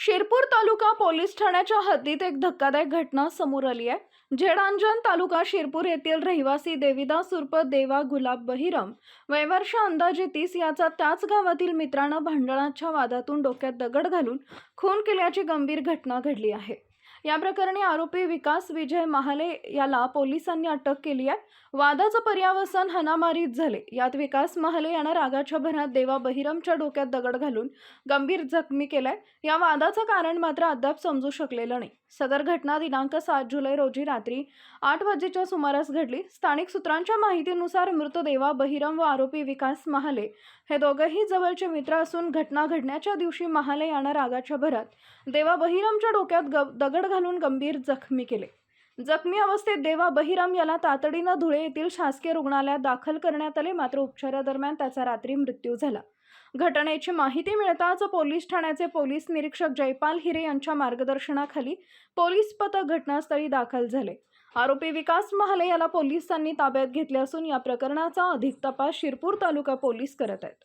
शिरपूर तालुका police ठाण्याच्या हद्दीत एक धक्कादायक घटना समोर आली आहे. झेडांजन तालुका शिरपूर येथील रहिवासी देविदास उर्फ देवा गुलाब बहिरम वयवर्ष अंदाजे तीस याचा त्याच गावातील मित्रानं भांडणाच्या वादातून डोक्यात दगड घालून खून केल्याची गंभीर घटना घडली आहे. या प्रकरणी आरोपी विकास विजय महाले याला पोलिसांनी अटक केली आहे. वादाचं पर्यावसन हनामारीत झाले. यात विकास महाले यानं रागाच्या भरात देवा बहिरमच्या डोक्यात दगड घालून गंभीर जखमी केलाय. या वादाचं कारण मात्र अद्याप समजू शकलेलं नाही. सदर घटना दिनांक सात जुलै रोजी रात्री आठ वाजेच्या सुमारास घडली. स्थानिक सूत्रांच्या माहितीनुसार मृत देवा बहिरम व आरोपी विकास महाले हे दोघंही जवळचे मित्र असून घटना घडण्याच्या दिवशी महाले यानं रागाच्या भरात देवा बहिरमच्या डोक्यात ग दगड घालून गंभीर जखमी केले. जखमी अवस्थेत देवा बहिराम याला तातडीनं धुळे येथील शासकीय रुग्णालयात दाखल करण्यात आले. मात्र उपचारादरम्यान त्याचा रात्री मृत्यू झाला. घटनेची माहिती मिळताच पोलीस ठाण्याचे पोलीस निरीक्षक जयपाल हिरे यांच्या मार्गदर्शनाखाली पोलीस पथक घटनास्थळी दाखल झाले. आरोपी विकास महाले याला पोलिसांनी ताब्यात घेतले असून या प्रकरणाचा अधिक तपास शिरपूर तालुका पोलीस करत आहेत.